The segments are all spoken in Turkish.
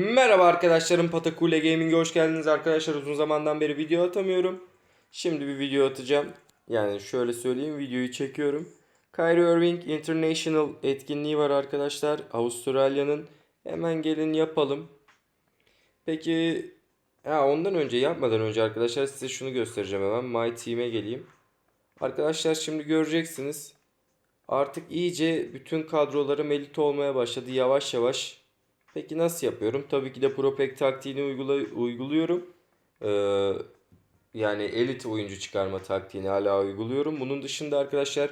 Merhaba arkadaşlarım Patakule Gaming'e hoş geldiniz arkadaşlar. Uzun zamandan beri video atamıyorum. Şimdi bir video atacağım. Yani şöyle söyleyeyim videoyu çekiyorum. Kyrie Irving International etkinliği var arkadaşlar Avustralya'nın. Hemen gelin yapalım. Peki ha, ondan önce yapmadan önce arkadaşlar size şunu göstereceğim hemen. My Team'e geleyim. Arkadaşlar şimdi göreceksiniz. Artık iyice bütün kadrolarım elit olmaya başladı. Yavaş yavaş Peki nasıl yapıyorum? Tabii ki de ProPack taktiğini uygula uyguluyorum. Ee, yani elit oyuncu çıkarma taktiğini hala uyguluyorum. Bunun dışında arkadaşlar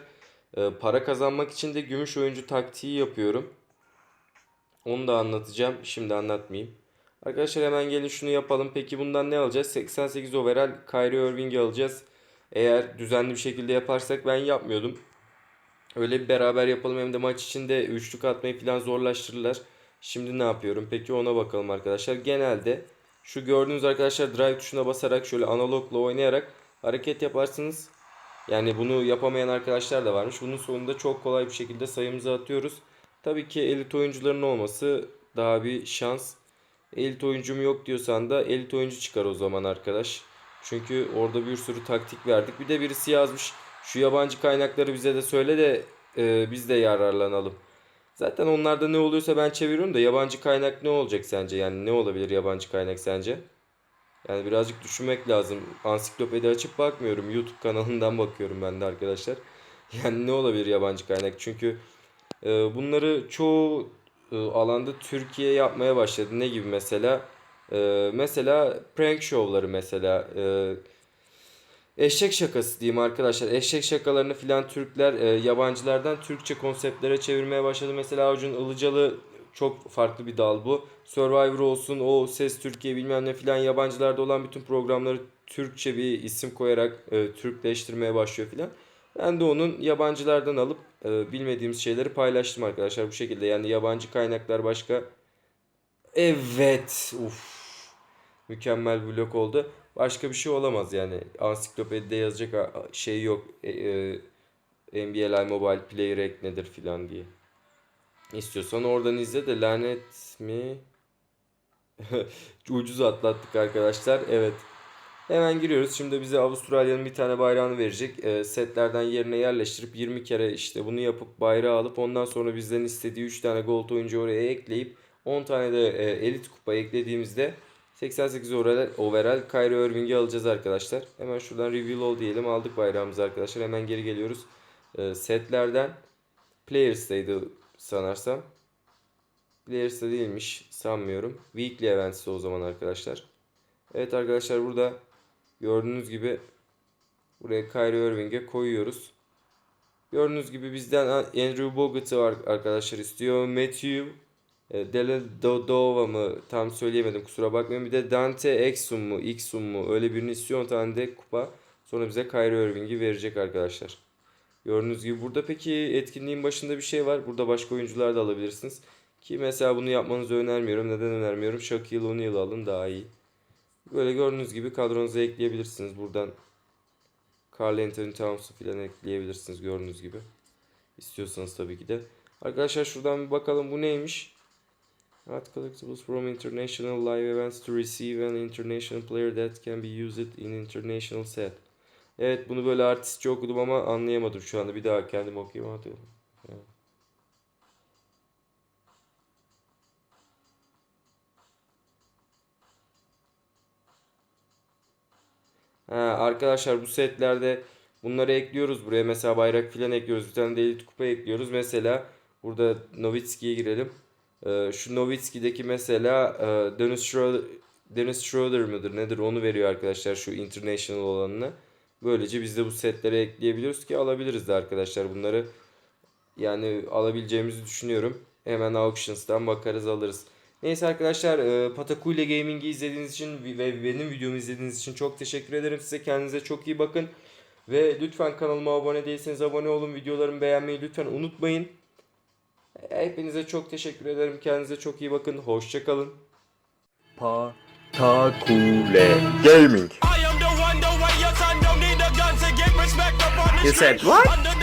e, para kazanmak için de gümüş oyuncu taktiği yapıyorum. Onu da anlatacağım. Şimdi anlatmayayım. Arkadaşlar hemen gelin şunu yapalım. Peki bundan ne alacağız? 88 overall Kyrie Irving'i alacağız. Eğer düzenli bir şekilde yaparsak ben yapmıyordum. Öyle bir beraber yapalım hem de maç içinde üçlük atmayı falan zorlaştırırlar. Şimdi ne yapıyorum? Peki ona bakalım arkadaşlar. Genelde şu gördüğünüz arkadaşlar drive tuşuna basarak şöyle analogla oynayarak hareket yaparsınız. Yani bunu yapamayan arkadaşlar da varmış. Bunun sonunda çok kolay bir şekilde sayımızı atıyoruz. Tabii ki elit oyuncuların olması daha bir şans. Elit oyuncum yok diyorsan da elit oyuncu çıkar o zaman arkadaş. Çünkü orada bir sürü taktik verdik. Bir de birisi yazmış şu yabancı kaynakları bize de söyle de e, biz de yararlanalım. Zaten onlarda ne oluyorsa ben çeviriyorum da yabancı kaynak ne olacak sence? Yani ne olabilir yabancı kaynak sence? Yani birazcık düşünmek lazım. Ansiklopedi açıp bakmıyorum. YouTube kanalından bakıyorum ben de arkadaşlar. Yani ne olabilir yabancı kaynak? Çünkü e, bunları çoğu e, alanda Türkiye yapmaya başladı. Ne gibi mesela? E, mesela prank show'ları mesela. E, Eşek şakası diyeyim arkadaşlar. Eşek şakalarını filan Türkler e, yabancılardan Türkçe konseptlere çevirmeye başladı. Mesela Acun Ilıcalı çok farklı bir dal bu. Survivor olsun, o Ses Türkiye bilmem ne filan yabancılarda olan bütün programları Türkçe bir isim koyarak e, Türkleştirmeye başlıyor filan. Ben de onun yabancılardan alıp e, bilmediğimiz şeyleri paylaştım arkadaşlar bu şekilde. Yani yabancı kaynaklar başka. Evet. Uf. Mükemmel blok oldu. Başka bir şey olamaz yani. Ansiklopedide yazacak şey yok. E, e, NBA Live Mobile Player Hack nedir filan diye. İstiyorsan oradan izle de lanet mi? Ucuz atlattık arkadaşlar. Evet. Hemen giriyoruz. Şimdi bize Avustralya'nın bir tane bayrağını verecek. E, setlerden yerine yerleştirip 20 kere işte bunu yapıp bayrağı alıp ondan sonra bizden istediği 3 tane gold oyuncu oraya ekleyip 10 tane de e, elit kupa eklediğimizde 88 overall, overall Kyrie Irving'i alacağız arkadaşlar. Hemen şuradan reveal all diyelim. Aldık bayrağımızı arkadaşlar. Hemen geri geliyoruz. E, setlerden Players'taydı sanarsam. Players'ta değilmiş sanmıyorum. Weekly Events'te o zaman arkadaşlar. Evet arkadaşlar burada gördüğünüz gibi buraya Kyrie Irving'e koyuyoruz. Gördüğünüz gibi bizden Andrew Bogut'u var arkadaşlar istiyor. Matthew e, Deladova mı tam söyleyemedim kusura bakmayın. Bir de Dante Exum mu Xum mu öyle birini istiyor 10 tane de kupa. Sonra bize Kyrie Irving'i verecek arkadaşlar. Gördüğünüz gibi burada peki etkinliğin başında bir şey var. Burada başka oyuncular da alabilirsiniz. Ki mesela bunu yapmanızı önermiyorum. Neden önermiyorum? Shaquille O'Neal alın daha iyi. Böyle gördüğünüz gibi kadronuza ekleyebilirsiniz. Buradan Carl Anthony Towns'u falan ekleyebilirsiniz gördüğünüz gibi. İstiyorsanız tabii ki de. Arkadaşlar şuradan bir bakalım bu neymiş? Add collectibles from international live events to receive an international player that can be used in international set. Evet bunu böyle artistçe okudum ama anlayamadım şu anda. Bir daha kendim okuyayım. Hadi. Evet. Ha, arkadaşlar bu setlerde bunları ekliyoruz buraya. Mesela bayrak filan ekliyoruz. Bir tane de elit kupa ekliyoruz. Mesela burada Nowitzki'ye girelim. Ee, şu Nowitzki'deki mesela e, Dennis Schroeder, Dennis Schroeder mıdır nedir onu veriyor arkadaşlar şu international olanını. Böylece biz de bu setlere ekleyebiliyoruz ki alabiliriz de arkadaşlar bunları. Yani alabileceğimizi düşünüyorum. Hemen auctions'tan bakarız alırız. Neyse arkadaşlar e, Patakule Gaming'i izlediğiniz için ve benim videomu izlediğiniz için çok teşekkür ederim size. Kendinize çok iyi bakın. Ve lütfen kanalıma abone değilseniz abone olun. Videolarımı beğenmeyi lütfen unutmayın. Hepinize çok teşekkür ederim. Kendinize çok iyi bakın. Hoşçakalın. Patakule Gaming. You said what?